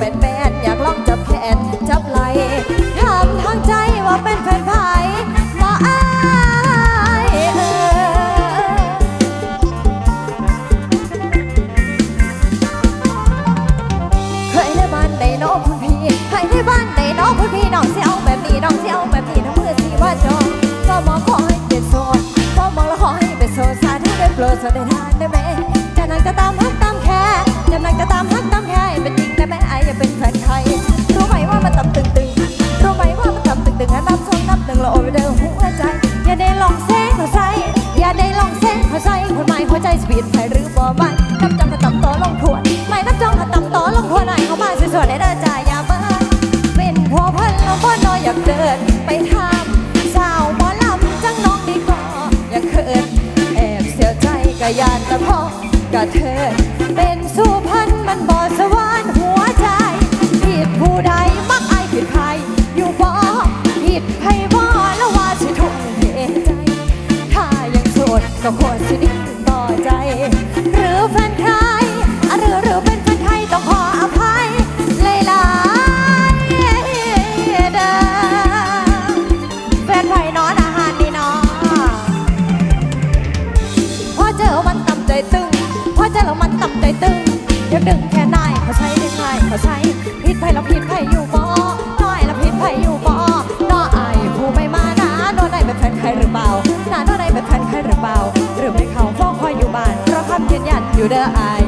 เสปีดใครหรือบ่ไม่นับจองกระต่ำต่อลงทวนไม่นับจองกระต่ำต่อลงทวนไหนเขามาสวยๆได้เดินจ่ายอย่าเบิ้ลเป็นหัวพันแล้วพ่อน้อยอยากเดินไปทำสาวหมอลำจังน้องดีก็อยากเขินแอบเสียใจกะยานแต่พ่อกะเธอเป็นสุพรรณมันบ่ แฟนไผ่นอนอาหารนี่เนาะพอเจอมันต่ำใจตึงพอเจอแล้วมันต่ำใจตึงอยากดึงแค่ไหนเขาใช้ได้ไงเขาใช้ผิดไปแล้วผิดไปอยู่บ่น้อยแล้วผิดไปอยู่บ่น้ออายผู้ไม่มานะน้อได้เป็นแฟนใครหรือเปล่าน้าน้อได้เป็นแฟนใครหรือเปล่า หรือไม่เขาฟ้องคอยอยู่บ้านเพราะคำยืนยันอยู่เด้ออายอ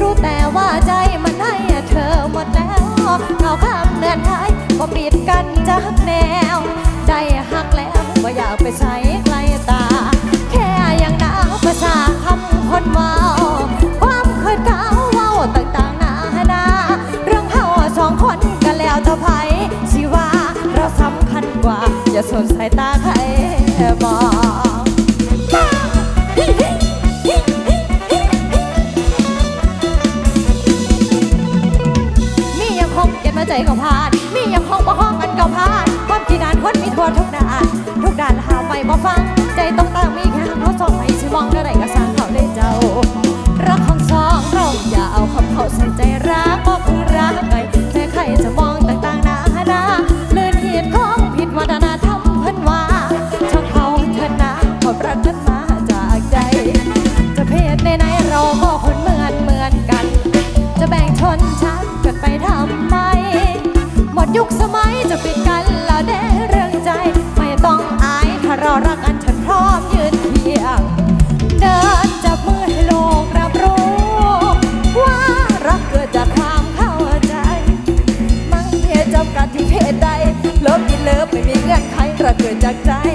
รู้แต่ว่าใจมันให้เธอหมดแล้วเราข้ามเนือนไทยก็ปิดกันจากแนว ได้หักแล้วว่าอยากไปใช้ไกลตา แค่อย่างหนาวภาษาคำคนเมาความเคยเก่าเว้าต่างๆนานาเรื่องเฮาสองคนกันแล้วเท่าไผสิว่าเราสำคัญกว่า อย่าสนสายตาใครมอง คงเก็บมาใจก็ผ่านมียังคงบ่ห้องกันก็พานความที่นานคนมีทั่วทุกด้าน ทุกด้านหาไม่บ่ฟัง ใจต้องตามมีแค่เขาสองให้ชิมองเท่าไรก็สั่ง จากใจ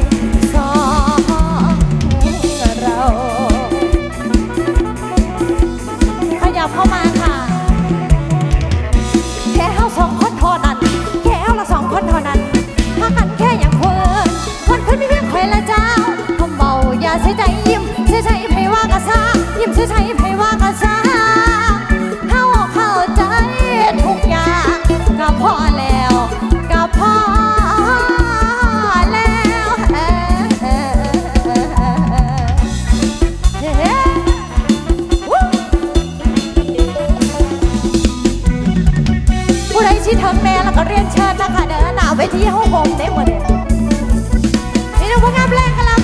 ผู้ใดชี้ถึงแม่แล้วก็เรียนเชิญนะคะเดินหน้าไปที่ห้องผมได้หมดเลยนี่นะพวกงานแปลงกันแล้ว